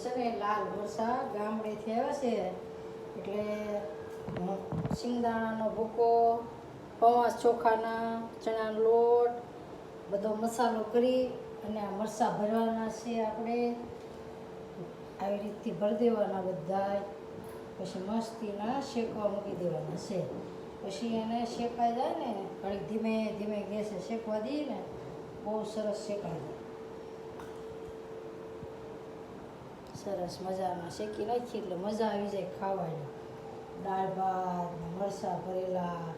છે ને, લાલ ભરસા ગામડેથી આવ્યા છે. એટલે સિંગદાણાનો ભૂકો, પવાસ ચોખાના, ચણાનો લોટ, બધો મસાલો કરી અને આ મરચાં ભરવાના છે આપણે. આવી રીતથી ભરી દેવાના બધાય. પછી મસ્તીના શેકવા મૂકી દેવાના છે. પછી એને શેકાઈ જાય ને, ઘડીક ધીમે ધીમે ગેસે શેકવા દઈએ ને, બહુ સરસ શેકાઈ જાય. સરસ મજાના શેકી નાખી એટલે મજા આવી જાય ખાવાની. દાળ ભાત ને મરચાં ભરેલા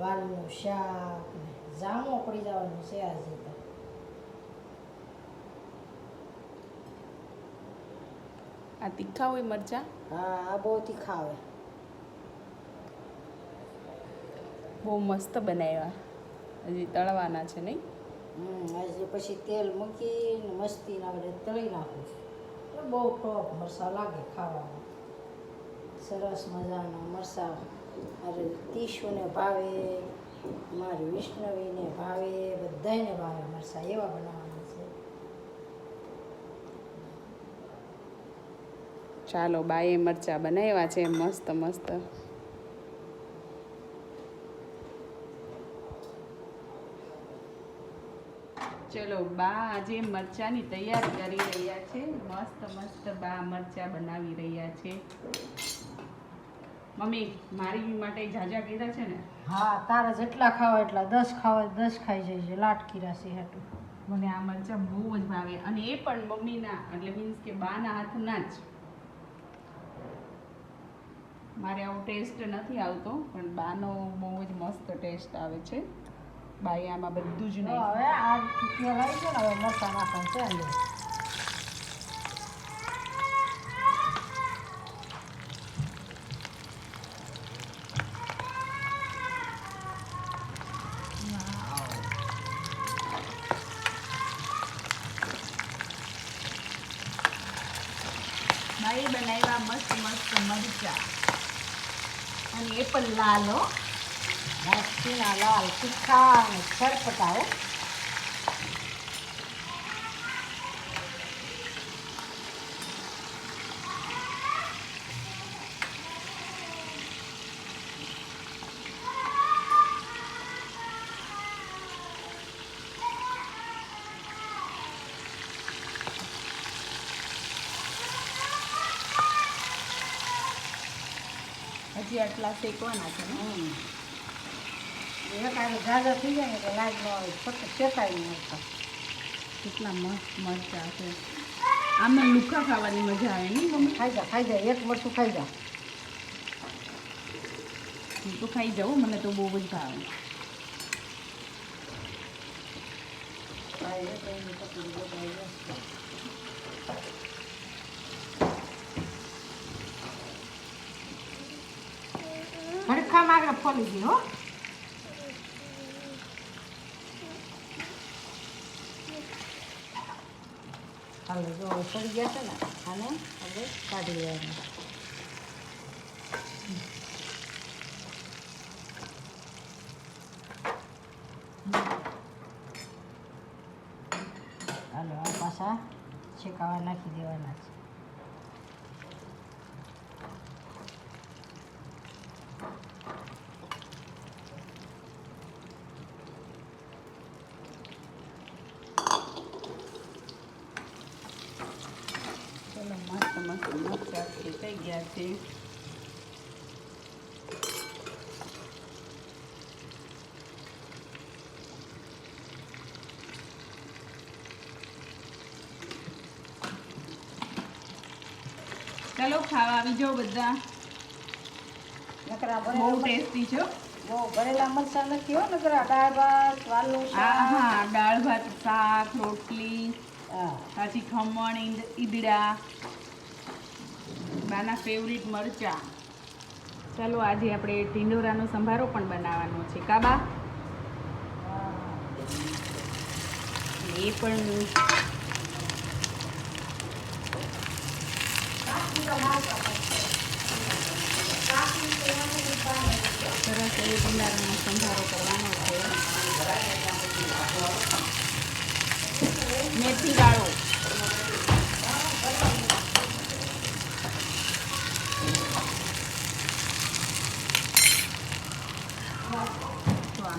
વાલનું શાક ને જામો પડી જવાનું છે આજે તો. આ તીખા હોય મરચા? હા આ બહુ તીખા આવે બહુ મસ્ત બનાવ્યા. હજી તળવાના છે નહીં? હમ આજે પછી તેલ મૂકીને મસ્તીને આપણે તળી નાખું. બહુ ટોપ મરચાં લાગે ખાવામાં. સરસ મજાના મરચાં અરે તીશુને ભાવે મારી વિષ્ણવીને ભાવે બધાયને ભાવે મરચાં એવા બનાવવાના છે. ચાલો બાએ મરચા બનાવ્યા છે મસ્ત મસ્ત. ચલો બા આજે મરચાની તૈયારી કરી રહ્યા છે. મસ્ત મસ્ત બા મરચા બનાવી રહ્યા છે. મમ્મી મારી માટે જાજા કીધા છે ને? હા તારા જેટલા ખાવા એટલા દસ ખાવા દસ ખાઈ જાય છે લાટ કીરા હાટું. મને આ મરચાં બહુ જ ભાવે. અને એ પણ મમ્મીના એટલે મીન્સ કે બાના હાથના જ. મારે આવો ટેસ્ટ નથી આવતો પણ બાનો બહુ જ મસ્ત ટેસ્ટ આવે છે. બાએ આમાં બધું જ નહીં. હવે આ આવી છે ને હવે મરચાં નાખવાનું છે બનાવ્યા મસ્ત મસ્ત મરચા. અને એ પણ લાલ હો. મસ્તીના લાલ તીખા અને છરપટા હજી આટલા શેકવાના છે ને? હમ. એક આને ઝાઝા થઈ જાય ને તો લાગ ન આવે ફક્ત શેકાય નહીં આવતા કેટલા મસ્ત મરચા છે. આમાં લુખા ખાવાની મજા આવે નહીં મમ્મી? ખાઈ જા ખાઈ જા એક મરચું ખાઈ જા. હું તો ખાઈ જાઉં મને તો બહુ જ ભાવે. ભડખા આગળ ફોલી ગઈ હાલો જો સડી ગયા છે ને, આને હવે કાઢી લેવાનું. હાલો, આ પાછા શેકાવા નાખી દેવાના છે. ચલો મસ્ત મસ્ત મરચાં શેકાઈ ગયા છે. ચાલો ખાવા આવી જાઓ બધા. નકરા બહુ ટેસ્ટી છે. બહુ ભરેલા મરચાં નથી હો નકરા દાળ ભાત વાલનું શાક હા દાળ ભાત શાક રોટલી. પછી ખમણ, ઈંદ- ઈદડા બાના ફેવરિટ મરચા. ચાલો, આજે આપણે ઢીંડોરાનો સંભારો પણ બનાવવાનો છે. કાબા એ પણ સરસ એ ભંડારાનો સંભારો કરવાનો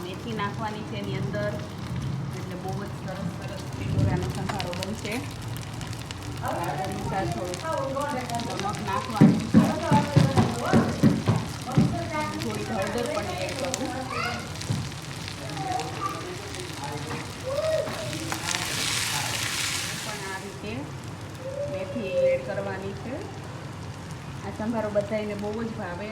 મેથી નાખવાની છે એની અંદર. એટલે બહુ જ સરસ સરસ લીલોરાનો સંભારો બનશે અનુસાર થોડું નમક નાખવાનું થોડી હળદર પણ આ રીતે મેથી કરવાની છે. આ સંભારો બધાને બહુ જ ભાવે.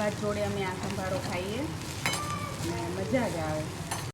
ભાત જોડે અમે આ સંભારો ખાઈએ. અને મજા જ આવે.